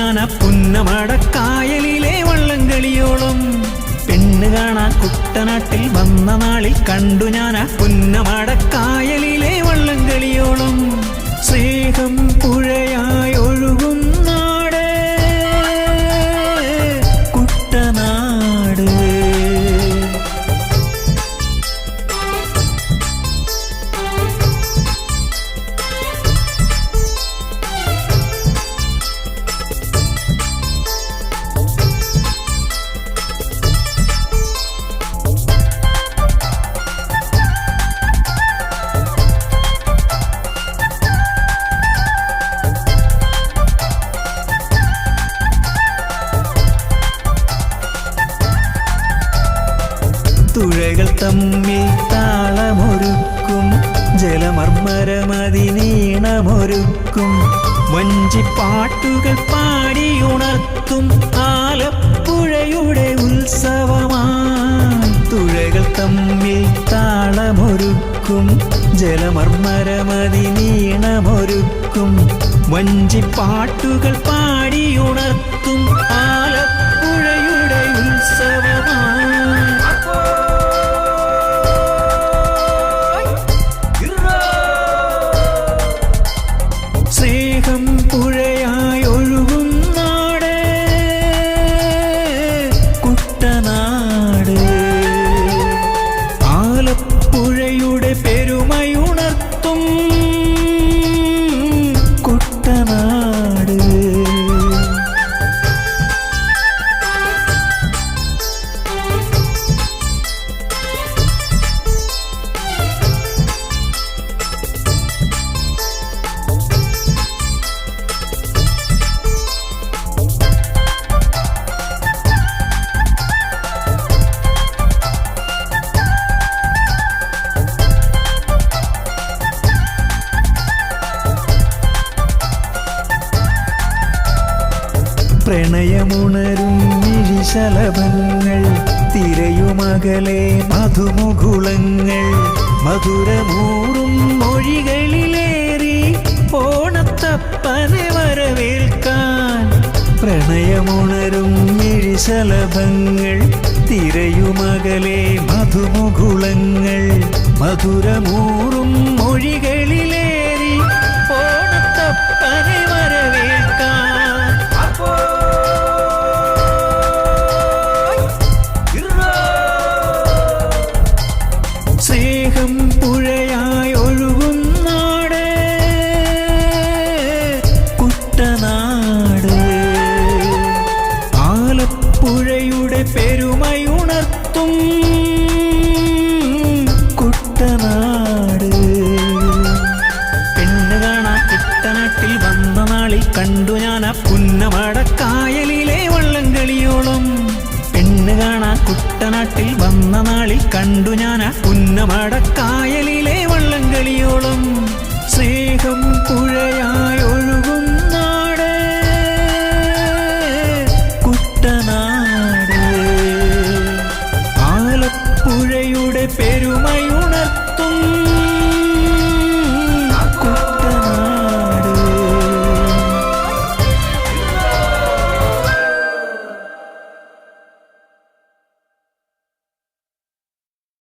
ഞാൻ ആ പുന്നമടക്കായലിലെ വള്ളംകളിയോളം. പെണ്ണ് കാണാൻ കുട്ടനാട്ടിൽ വന്ന നാളിൽ കണ്ടു ഞാൻ ആ പുന്നമടക്കായലിലെ തുഴകൾ തമ്മിൽ താളമൊരുക്കും ജലമർമ്മരമതിനീണമൊരുക്കും. വഞ്ചിപ്പാട്ടുകൾ പാടിയുണർത്തും ആലപ്പുഴയുടെ ഉത്സവമായി തുഴകൾ തമ്മിൽ താളമൊരുക്കും ജലമർമ്മരമതിനീണമൊരുക്കും. വഞ്ചിപ്പാട്ടുകൾ പാടിയുണർത്തും ആലപ്പുഴയുടെ പ്രണയമുണരും നിഴിശലഭങ്ങൾ തിരയുമകലെ മധുമുകുളങ്ങൾ. മധുരമൂറും മൊഴികളിലേറി ഓണത്തപ്പനെ വരവേൽക്കാൻ. പ്രണയമുണരും നിഴിശലഭങ്ങൾ തിരയുമകലെ മധുമുകുളങ്ങൾ. മധുരമൂറും പുന്നമടക്കായലിലെ വള്ളംകളിയോളം. പെണ്ണ് കാണാൻ കുട്ടനാട്ടിൽ വന്ന നാളിൽ കണ്ടു ഞാൻ ആ പുന്നമടക്കായലിലെ വള്ളംകളിയോളം. സ്നേഹം പുഴയായി കുട്ടനാട്. ആലപ്പുഴയുടെ പെരുമയു